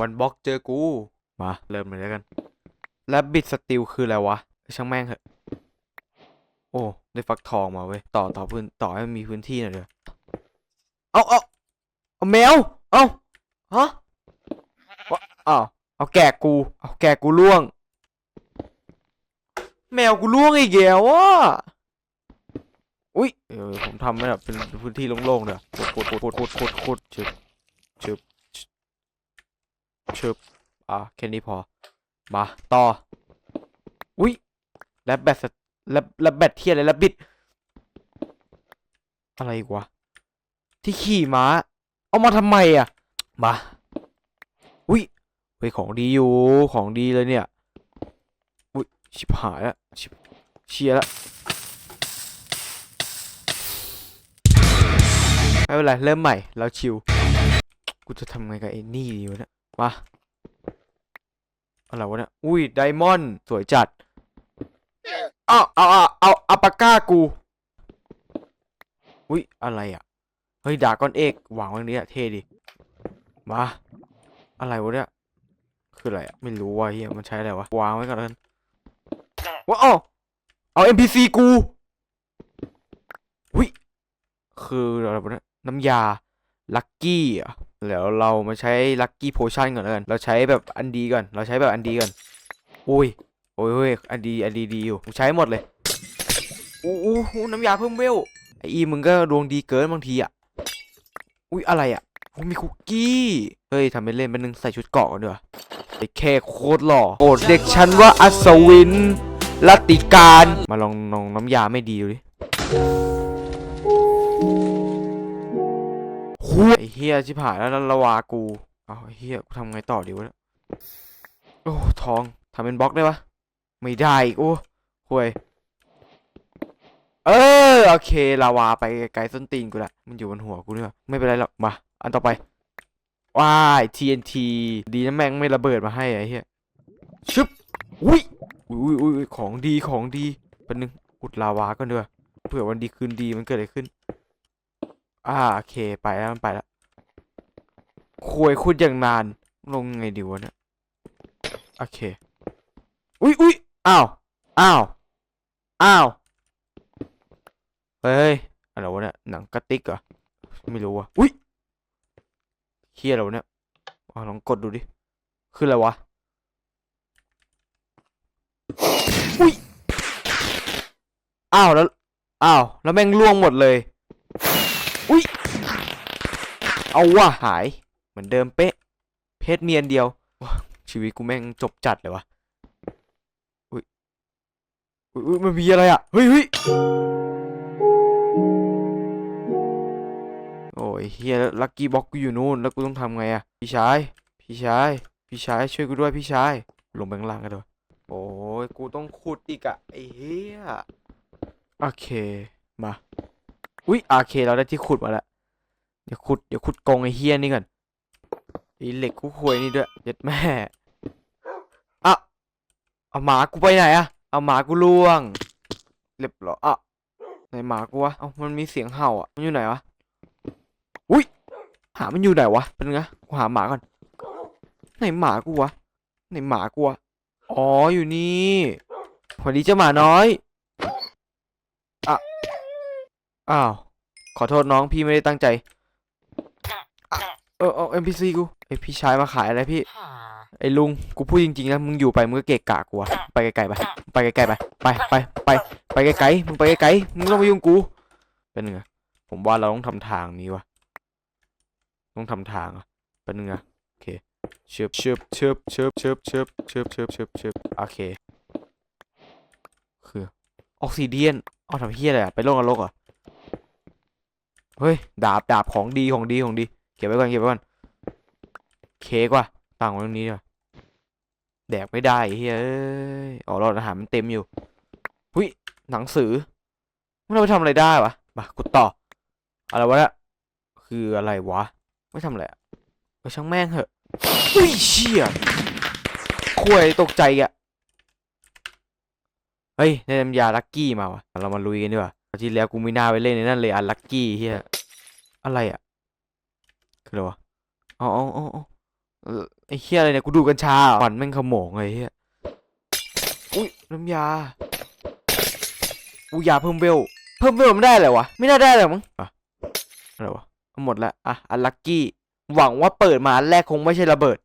วันบล็อกเจอกู มา เริ่มเลยแล้วกันแล้วบิดสติลคืออะไรวะ ช่างแม่งเหอะ โอ้ ได้ฟักทองมาเว้ย ต่อต่อพื้นต่อให้มันมีพื้นที่หน่อยเถอะเอาเอาเอาแมว เอาฮะวะอ้าเอาแกะกู เอาแกะกูล่วง แมวกูล่วงอีกแล้วอะอุ้ยเออผมทำแบบเป็นพื้นที่โล่งๆเดี๋ยวขุดขุดขุดขุดขุดขุดชึบชึบ ชึบอะแค่นี้พอ มา ต่อ อุ้ยแลบแบตสแลบแลบแบตเทียอะไรแลบบิด อะไรกวะ ที่ขี่ม้า เอามาทำไมอะ มา อุ้ยเฮ้ยของดีอยู่ ของดีเลยเนี่ย อุ้ยชิบหายล้วชิบเชียล้วไม่เป็นไรเริ่มใหม่ เราชิว กูจะทำไงกับไอ้นี่ดีวะเนี่ยมา อะไรวะเนี่ย อุ้ย ไดมอนด์สวยจัด เอาเอาเอาเอาอัปาก้ากู อุ้ย อะไรอะ เฮ้ย ดาก้อนเอกวางไว้ตรงนี้อะเท่ดิ มา อะไรวะเนี่ย คืออะไรอะไม่รู้ว่ะเฮียมันใช้อะไรวะ วางไว้ก่อนแล้วกันว้าวเอาเอา NPC กูอุ้ย คืออะไรวะเนี่ย น้ำยา ลักกี้อะ แล้วเรามาใช้ลักกี้โพชั่นก่อนแล้วกัน เราใช้แบบอันดีก่อน เราใช้แบบอันดีก่อน อุ้ยโอ้ยเฮ้ยอันดีอันดีดีอยู่ผมใช้หมดเลยอู้อู้หูน้ำยาเพิ่มเวล ไออีมึงก็ดวงดีเกินบางทีอะ อุ้ยอะไรอะมีคุกกี้ เฮ้ยทำเป็นเล่นเป็นนึงใส่ชุดเกาะกันด้วยไอแค่โคตรหล่อโอดเด็กฉันว่าอัศวินลติการ มาลองลองน้ำยาไม่ดีดูดิ เฮียชิบหายแล้วละวากูเอาเฮียกูทำไงต่อดีวะโอ้ทองทำเป็นบล็อกได้ปะไม่ได้อีกโอ้ห่วยเออโอเคลาวาไปไกลส้นตีนกูละมันอยู่บนหัวกูเนี่ยไม่เป็นไรหรอกมา อันต่อไปว้าย TNT ดีนะแม่งไม่ระเบิดมาให้ไอ้เหี้ยชึบอุ้ยอุ้ยอุ้ยอยของดีของดีเป็นหนึ่งอุดลาวาก่อนเด้อเผื่อวันดีคืนดีมันเกิดอะไรขึ้น อ่าโอเคไปแล้วมันไปแล้ว คุยคุดอย่างนาน ลงไงดีวะเนี่ยโอเค อุ้ยอุ้ยอ้าว อ้าว อ้าว เฮ้ย อะไรวะเนี่ย หนังกระติกเหรอ ไม่รู้วะอุ้ยเฮียอะไรวะเนี่ยลองกดดูดิ คืออะไรวะ อุ้ย อ้าวแล้ว อ้าว แล้วแม่งล่วงหมดเลย อุ้ย เอาว่ะหาย เหมือนเดิมเป๊ะ เพชรเนียนเดียวชีวิตกูแม่งจบจัดเลยวะอุ้ยอุ้ยมันมีอะไรอะ เฮ้ยเฮ้ยโอ้ยเฮียลักกี้บ็อกกูอยู่นู่น แล้วกูต้องทำไงอะ พี่ชาย พี่ชาย พี่ชายช่วยกูด้วยพี่ชาย ลงไปข้างล่างกันด้วยโอ้ยกูต้องขุดอีกอะไอ้เฮียโอเค มา อุ้ยโอเค เราได้ที่ขุดมาแล้ว เดี๋ยวขุด เดี๋ยวขุดกรงไอ้เฮียนี่ก่อน ไอ้เหล็กคู่ควยนี่ด้วยเย็ดแม่อะเอาหมากูไปไหนอะเอาหมากูล่วง เรียบร้อยอะไหนหมากูวะเอามันมีเสียงเห่าอะมันอยู่ไหนวะอุ้ยหามันอยู่ไหนวะเป็นไงกูหาหมาก่อนไหนหมากูวะไหนหมากูวะอ๋ออยู่นี่สวัสดีเจ้าหมาน้อยอะอ้าวขอโทษน้องพี่ไม่ได้ตั้งใจ อะเออเออ NPC กูไอพี่ชายมาขายอะไรพี่ ไอลุงกูพูดจริงๆนะมึงอยู่ไปมึงก็เกะกะกูอะไปไกลๆไปไปไกลๆไปไปไปไปไปไกลๆมึงไปไกลๆมึงไม่ต้องมายุ่งกูเป็นไงผมว่าเราต้องทำทางนี้วะต้องทำทางอะเป็นไงอะโอเคเชิบเชิบเชิบเชิบเชิบเชิบเชิบเชิบเชิบเชิบโอเคคือออกซิเดียนเอาทำเฮียอะไรอะไปโลกนรกเหรอะเฮ้ยดาบดาบของดีของดีของดี เก็บไว้ก่อนเก็บไว้ก่อนเค้กว่ะตั้งไว้ตรงนี้ดีกว่าแดกไม่ได้เฮ้ยเอ้ยอ๋อรอดอาหารมันเต็มอยู่หุยหนังสือมันเอาไปทำอะไรได้วะมากดต่อ อะไรวะเนี่ยคืออะไรวะ ไม่ทำอะไรอะเออช่างแม่งเหอะอุ้ยเชี่ยคุยตกใจอะเฮ้ยได้น้ำยาลักกี้มาวะเรามาลุยกันดีกว่าที่แล้วกูไม่น่าไปเล่นในนั่นเลยอันลักกี้เฮียอะไรอะ คืออะไรวะอ๋ออ๋ออ๋ออ๋อเอไอ้เฮียอะไรเนี่ยกูดูกัญชาควันแม่งขโมงไอ้เฮียอุ้ยน้ำยาอุ้ยยาเพิ่มเวลเพิ่มเวลไม่ได้เลยวะไม่น่าได้เลยมั้งอะอะไรวะหมดแล้วอะอันลักกี้หวังว่าเปิดมาอันแรกคงไม่ใช่ระเบิด